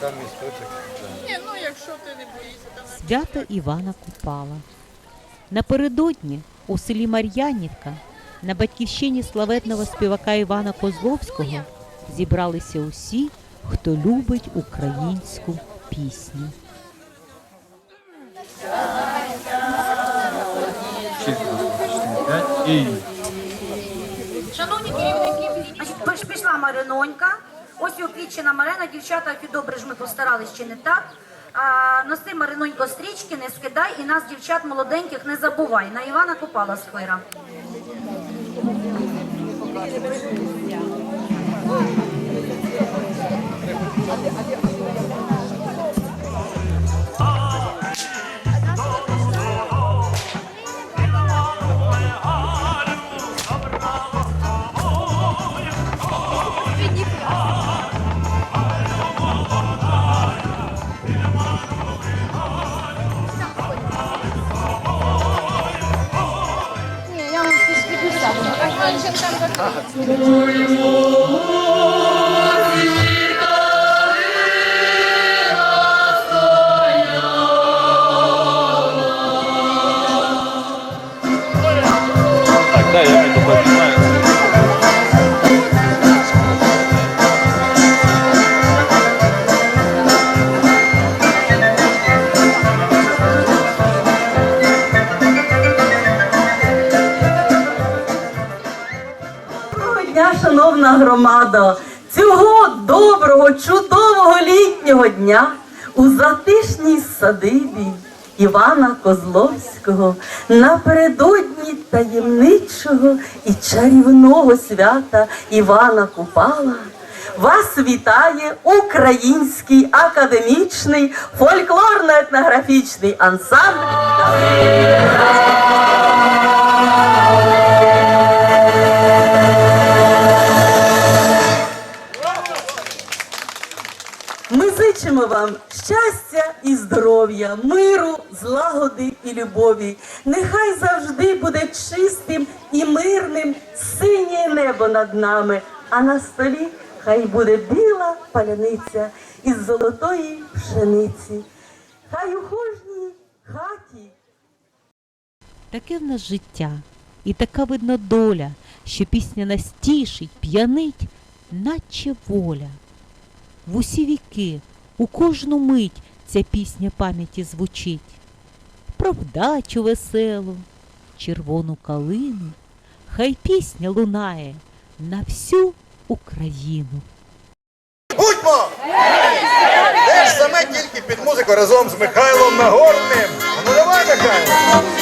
там місточок. Ні, ну якщо ти не боїшся, там Свято Івана Купала. Напередодні у селі Мар'янівка на батьківщині славетного співака Івана Козловського зібралися усі, хто любить українську пісню. Шановні керівники, пішла Маринонька. Ось опічена Марина, дівчата, і добре ж ми постарались чи не так. А, носи Маринонько стрічки, не скидай і нас, дівчат молоденьких, не забувай. На Івана Купала сфера. так, もういもう! Шановна громада! Цього доброго, чудового літнього дня у затишній садибі Івана Козловського напередодні таємничого і чарівного свята Івана Купала. Вас вітає Український академічний фольклорно-етнографічний ансамбль. Вам щастя і здоров'я, миру, злагоди і любові. Нехай завжди буде чистим і мирним синє небо над нами, а на столі хай буде біла паляниця із золотої пшениці. Хай у кожній хаті. Таке в нас життя, і така видно доля, що пісня нас п'янить, наче воля. В усі віки, у кожну мить ця пісня пам'яті звучить. Про вдачу веселу, червону калину, хай пісня лунає на всю Україну. Будьмо! Де ж саме тільки під музику разом з Михайлом Нагорним. Ну давай, Михайло!